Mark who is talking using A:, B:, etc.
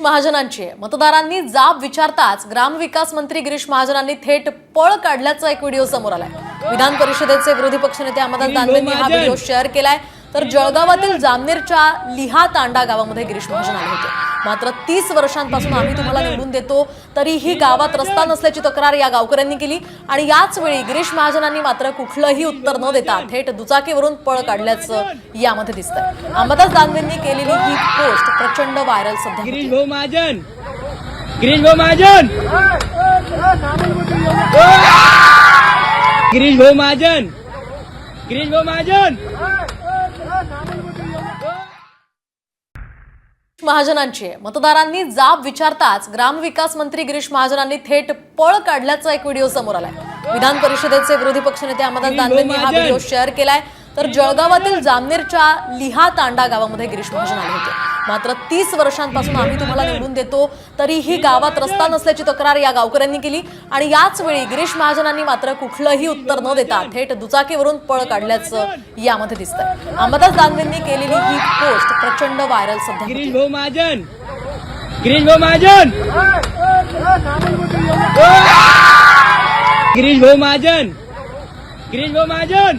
A: महाजनांची. मतदारांनी जाब विचारताच ग्रामविकास मंत्री गिरीश महाजनांनी थेट पळ काढल्याचा एक व्हिडिओ समोर आलाय. विधान परिषदेचे विरोधी पक्षनेते अंबादास दानवेंनी हा व्हिडिओ शेअर केलाय. तर जळगावातील जामनेरच्या लिहा तांडा गावामध्ये गिरीश महाजन आले होते. मात्र तीस वर्षांपासून आम्ही तुम्हाला निवडून देतो तरीही गावात रस्ता नसल्याची तक्रार या गावकऱ्यांनी केली आणि याच वेळी गिरीश महाजनांनी मात्र कुठलंही उत्तर न देता थेट दुचाकीवरून पळ काढल्याचं यामध्ये दिसतंय. अंबादास दानवेंनी केलेली ही पोस्ट प्रचंड व्हायरल सध्या
B: गिरीश भाऊ महाजन गिरीश भाऊ महाजन गिरीश भाऊ महाजन गिरीश भाऊ महाजन
A: महाजनांची मतदारांनी जाब विचारताच ग्रामविकास मंत्री गिरीश महाजनांनी थेट पळ काढल्याचा एक व्हिडिओ समोर आलाय. विधान परिषदेचे विरोधी पक्षनेते अंबादास दानवेंनी हा व्हिडिओ शेअर केलाय. तर जळगावातील जामनेरच्या लिहा तांडा गावामध्ये गिरीश महाजन आले होते. मात्र तीस वर्षांपासून आम्ही तुम्हाला निवडून देतो तरीही गावात रस्ता नसल्याची तक्रार या गावकऱ्यांनी केली आणि याच वेळी गिरीश महाजनांनी मात्र कुठलंही उत्तर न देता थेट दुचाकीवरून पळ काढल्याचं यामध्ये दिसतंय. अंबादास दानवेंनी केलेली ही पोस्ट प्रचंड व्हायरल सध्या
B: गिरीश भाऊ महाजन गिरीश भाऊ महाजन गिरीश भाऊ महाजन गिरीश भाऊ महाजन